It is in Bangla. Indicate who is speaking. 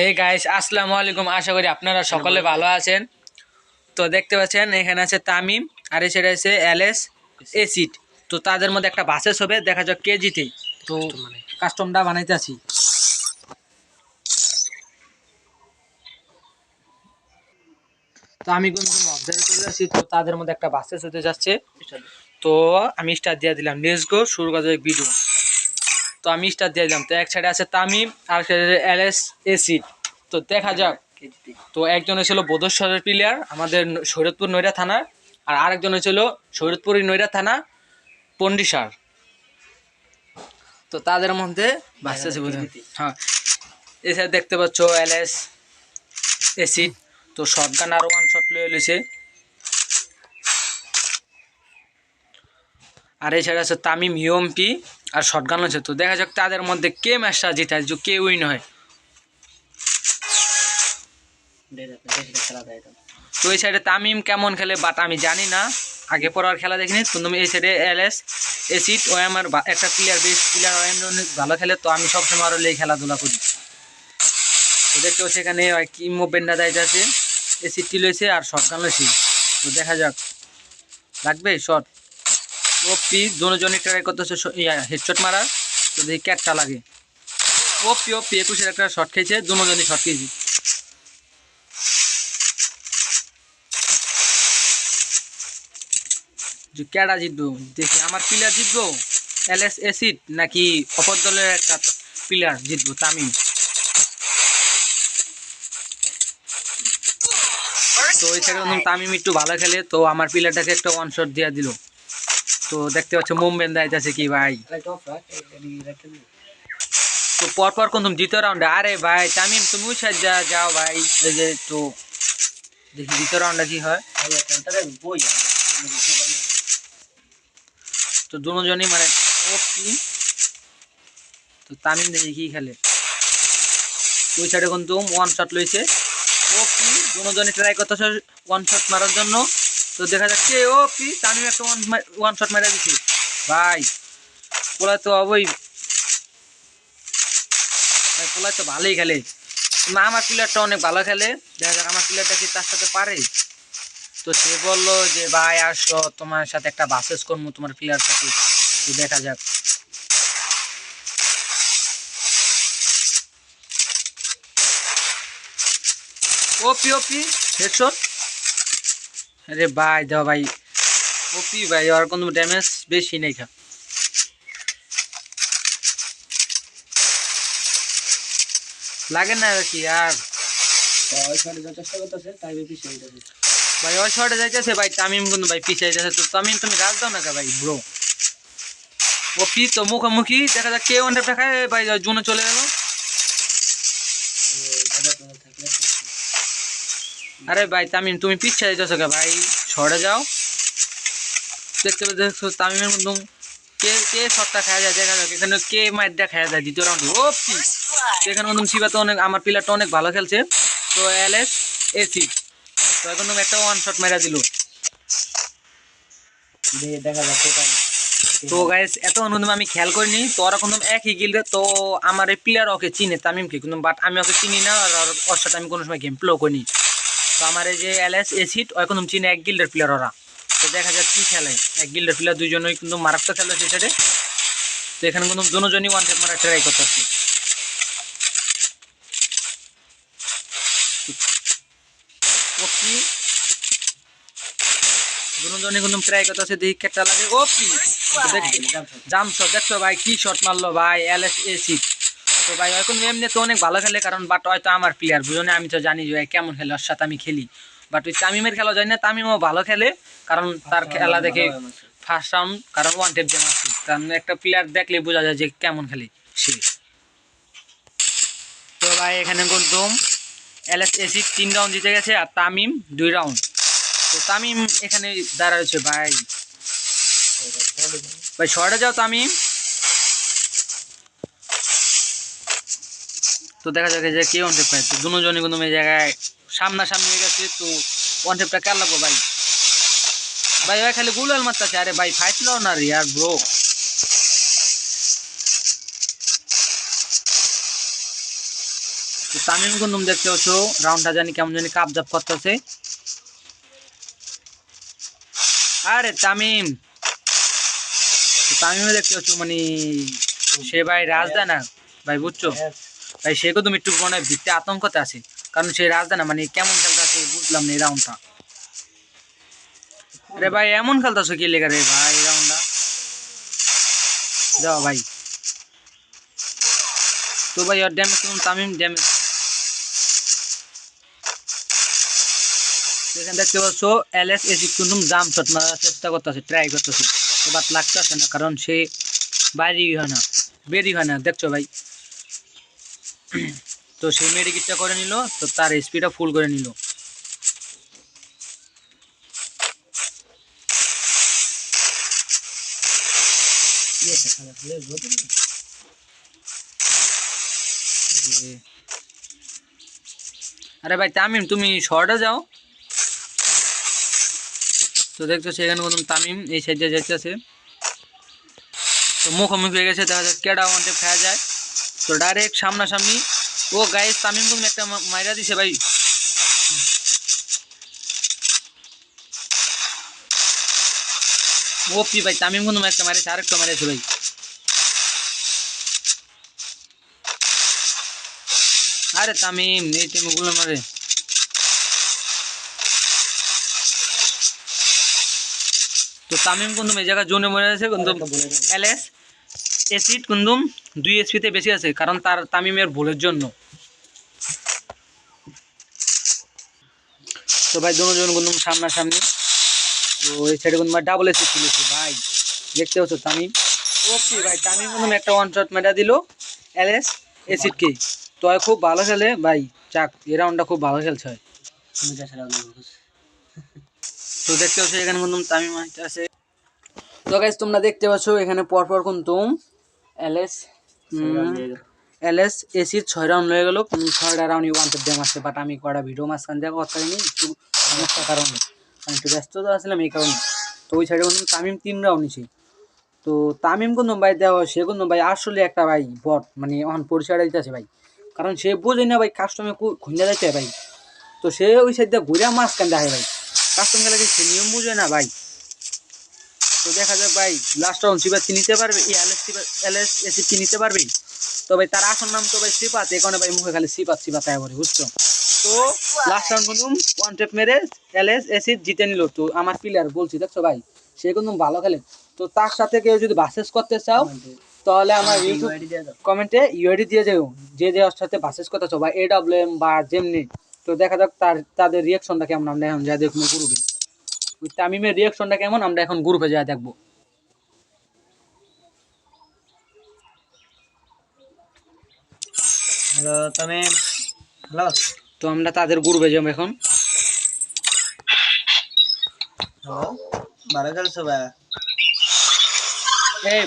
Speaker 1: হে গাইস আসসালামু আলাইকুম। আশা করি আপনারা সকলে ভালো আছেন। তো দেখতে পাচ্ছেন এখানে আছে তামিম আর এছাড়া আছে এলএস এসিড। তো তাদের মধ্যে একটা বাসেস হবে দেখা যাক কে জিতে তো কাস্টমটা বানাইতে আছি তো আমি কিন্তু অবজার্ভ করে আছি তো তাদের মধ্যে একটা বাসেস হতে যাচ্ছে। তো আমি স্টার্ট দিয়ে দিলাম। নেক্সট গো শুরু করা যাক ভিডিও তো আমি স্টার্ট দিয়ে দিলাম। তো এক সাইডে আছে তামিম আর সাইডে এলএস এসিড তো দেখা যাক। তো একজন হয়েছিল বোধেশ্বরের প্লেয়ার আমাদের শরীয়তপুর নৈরা থানার আর আরেকজন হয়েছিল শরীয়তপুর নৈরা থানা পন্ডিসার তো তাদের মধ্যে বুঝলেন হ্যাঁ। এছাড়া দেখতে পাচ্ছ এলএস এসিড তো শর্ট গান আরও ওয়ান শট লয়ে লইছে। আর এছাড়া আছে তামিম ইউএমপি। আর শটগান আছে তো। দেখা যাক তাদের মধ্যে কে ম্যাচটা জিতে যে কে উইন হয়। তো এই সাইডে তামিম কেমন খেলে বাট আমি জানি না। আগে পড়ার খেলা দেখিনি। আমি এই সাইডে এলএস, এসিড ও আমার একটা প্লেয়ার বেস্ট প্লেয়ার ও অনেক ভালো খেলে তো আমি সবসময় আরও লেগে খেলাধুলা করি। তো দেখতে পাচ্ছি এখানে ওই কি মুভমেন্টটা দায়িত্ব আছে। এসিডটি লইছে আর শটগান লইছি। তো দেখা যাক। লাগবে ওপি দুজনে ট্রাই করতেছে হেডশট মারার। তো দেখি ক্যাটটা লাগে। ওপি ওপি, একুশের একটা শট খেয়েছে, দুজনই শট খেয়েছি। যে ক্যাডা জিতবো? দেখি, আমার প্লেয়ার জিতবো? এল এস এসিড নাকি অপর দলের একটা প্লেয়ার জিতবো, তামিম? তো সাইডে তামিম একটু ভালো খেলে, তো আমার প্লেয়ারটাকে একটা ওয়ান শট দিয়ে দিল। তো দেখতে পাচ্ছ মুভমেন্ট দাইতেছে কি ভাই? তো পরপর কোন তুমি দ্বিতীয় রাউন্ডে আরে ভাই, তামিম, তুমি ওই যা, যাও ভাই, এই যে তো দেখি দ্বিতীয় রাউন্ডে কি হয়। তো দুজনই মানে তো তামিম দেখি কি খেলে। ওই সাইডে কিন্তু ওয়ান শট লইছে। ওপি দুজনই ট্রাই করতেছে ওয়ান শট মারার জন্য। তো দেখা যাচ্ছে ওপি তামিম একটা ওয়ান ওয়ান শট মেরে দিছে। ভাই ওরা তো অবই ভাই পোলা তো ভালোই খেলে। না, আমার প্লেয়ারটা অনেক ভালো খেলে। দেখা যাক আমার প্লেয়ারটা কি তার সাথে পারে। তো সে বলল যে, ভাই, আসো, তোমার সাথে একটা বাসেস করব তোমার প্লেয়ার সাথে তো দেখা যাক। ওপি ওপি হেডশট আরে ভাই দাও ভাই। ওপি ভাই আর কোনো ড্যামেজ বেশি নেই খা লাগে না আর কি আর ভাই ওই শর্টে যাইতেছে। ভাই তামিম কিন্তু ভাই পিছিয়ে যাচ্ছে তো তামিম তুমি রাজ দাও না ভাই ব্রো ও পি তো মুখোমুখি দেখা যাক কে ওয়ানটা খায়। ভাই জুনে চলে গেল। আরে ভাই তামিম তুমি পিছিয়ে যাইতেছো কে ভাই? শর্টে যাও। দেখতে পাচ্ছ তামিমের মধ্যে কে কে শটটা খাওয়া যায় দেখা যাক। এখানে কে মাইটটা খাওয়া যায় দ্বিতীয় রাউন্ডে ও এখানে মধ্যম শিবা তো অনেক আমার প্লেয়ারটা অনেক ভালো খেলছে। তো এল এস এসি তো এখন তুমি একটা ওয়ান শট মেরা দিল।
Speaker 2: দেখা যাচ্ছে
Speaker 1: তো গাইস এত অনুদম আমি খেয়াল করিনি। তো ওরা কিন্তু একই গিল্ডে তো আমার এই প্লেয়ার ওকে চিনে তামিমকে। কিন্তু বাট আমি ওকে চিনি না আর ওর- সাথে আমি কোনো সময় গেম প্লেও করিনি। তো আমার এই যে এল এস এসিড ওই কিন্তু চিনে এক গিল্ডের প্লেয়ার ওরা। তো দেখা যাক কি খেলে। এক গিল্ডের প্লেয়ার দুইজনই কিন্তু মারাত্মক খেলে সেই সাইডে তো এখানে কিন্তু দুজনই ওয়ান টেপ মারা ট্রাই করতেছে। ও কি? দুজনই কিন্তু ট্রাই করতেছে দেখি কেটটা লাগে। ও কি? জামছো দেখছ ভাই কি শট মারলো ভাই এল এস এসি তো ভাই এখন এমনি তো অনেক ভালো খেলে কারণ বাট হয়তো আমার প্লেয়ার বুঝনে আমি তো জানি যে ভাই কেমন খেলে ওর সাথে আমি খেলি। বাট ওই তামিমের খেলা যায় না তামিমও ভালো খেলে কারণ তার খেলা দেখে ফার্স্ট রাউন্ড কারণ ওয়ান টেপ গেম আছে। কারণ একটা প্লেয়ার দেখলে বোঝা যায় যে কেমন খেলে সে। তো ভাই এখানে কিন্তু এল এস এসি তিন রাউন্ড জিতে গেছে আর তামিম দুই রাউন্ড তো তামিম এখানে দাঁড়াচ্ছে ভাই। ভাই শর্টে যাও তামিম। তো দেখা যাবে যে কে ওয়ান টেপ পায়। তো দুজনই কিন্তু এই জায়গায় সামনাসামনি হয়ে গেছে, তো ওয়ান টেপটা কার লাগবো ভাই? ভাই ভাই, খালি গুলাল মারতেছে। আরে ভাই ফাইট লো না রে আর ব্রো তামিম কুন্দুম দেখতে পাচ্ছ রাউন্ডটা জানি কেমন জানি কাপ জাপ করতেছে। আরে তামিম! তামিমও দেখতে পাচ্ছ মানে সে ভাই রাজদানা। ভাই, বুঝছ? ভাই সে তুমি একটু মনে হয় ভিত্তি আতঙ্কতে আছে। কারণ সে রাজদানা মানে কেমন খেলতে আছে বুঝলাম না এই রাউন্ডটা আরে ভাই, এমন খেলতেছো কি লেখা রে ভাই এই রাউন্ডটা যাও ভাই। তো ভাই, আর ড্যামেজ তুমি তামিম ড্যামেজ এখানে দেখতে পাচ্ছ এলএস এসি কিন্তু জাম শট মারার চেষ্টা করতেছে ট্রাই করতেছে। তো বাট লাগতেছে না, কারণ সে বাইরেই হয় না, বেরই হয় না, দেখছ ভাই। তো সেই মেডিকিটটা করে নিল, তো তার স্পিডটা ফুল করে নিল। আরে ভাই, তামিম, তুমি শর্টে যাও। তো দেখছ সেখানে কোনো তামিম এই সাইডে যাচ্ছে তো মুখোমুখি হয়ে গেছে, দেখা যাক কেডা ওয়ানটে ফেয়া যায়। তো ডাইরেক্ট সামনাসামনি ও গায়ে তামিম কোনো একটা মাইরা দিছে ভাই। ওপি ভাই তামিম কোনো একটা মারেছে আরেকটা মারেছে ভাই। আরে তামিম এই টাইমে গুলো মারে। তো তামিম কুন্দুম এই জায়গায় জোনে মরে আছে কুন্দুম এলএস এসিড কুন্দুম দুই এসপিতে বেশি আছে, কারণ তার তামিমের ভুলের জন্য। তো ভাই, দুজন কুন্দুম সামনাসামনি। তো এই সাইডে কুন্দুম ডাবল এসিড তুলেছে ভাই। দেখতে পাচ্ছ তামিম? ওকে ভাই, তামিম কুন্দুম একটা ওয়ান শট মেটা দিল এলএস এসিডকে তো খুব ভালো খেলে, ভাই। যাক, এই রাউন্ডটা খুব ভালো খেলছে হয় তো দেখতে পাচ্ছ, এখানে কিন্তু তামিম আছে। তো গাইজ তোমরা দেখতে পাচ্ছ, এখানে পরপর কিন্তু এলএস এলএস এসির ছয় রাউন্ড হয়ে গেল। কোন ছয়টা রাউন্ড ওয়ান দিয়ে মারছে বাট আমি কটা ভিডিও মাঝখান দিয়ে কথা হয়নি একটু সমস্যার কারণে। আমি একটু ব্যস্ত তো আসলাম এই কারণে। তো ওই সাইডে কিন্তু তামিম তিন রাউন্ড নিছি। তো তামিম কিন্তু ভাই দেওয়া সে কিন্তু ভাই আসলে একটা ভাই বট মানে অন পরিচয়টা দিতেছে ভাই। কারণ সে বোঝে না ভাই কাস্টমে খুঁজে যাচ্ছে ভাই। তো সে ওই সাইড দিয়ে ঘুরে মাঝখান দেখে ভাই। কাস্টম খেলা কি সে নিয়ম বুঝে না ভাই। তো দেখা যাক ভাই লাস্ট রাউন্ড সিপাত কি নিতে পারবে? এই এলএস এলএস এসি কি নিতে পারবে? তো ভাই তার আসল নাম তো ভাই সিপাত এখানে ভাই মুখে খালি সিপাত সিপাত আয় বুঝছ? তো লাস্ট রাউন্ড কিন্তু ওয়ান টেপ মেরে এলএস এসি জিতে নিল। তো আমার প্লেয়ার বলছি দেখছ ভাই সে কিন্তু ভালো খেলে। তো তার সাথে কেউ যদি বাসেস করতে চাও তাহলে আমার ইউটিউব কমেন্টে ইউআইডি দিয়ে যাও যে যে ওর সাথে বাসেস করতে চাও বা এডাব্লিউএম বা যেমনি। তো দেখা যাক তার তাদের রিয়াকশনটা কেমন আমরা এখন যা দেখব গ্রুপে ওই তামিমের রিয়াকশনটা কেমন? আমরা এখন গ্রুপে যা দেখব।
Speaker 2: হ্যালো তুমি হ্যালো
Speaker 1: তো আমরা তাদের গ্রুপে যাব এখন।
Speaker 2: হ্যালো ভালো খেলছো ভাই?
Speaker 1: এই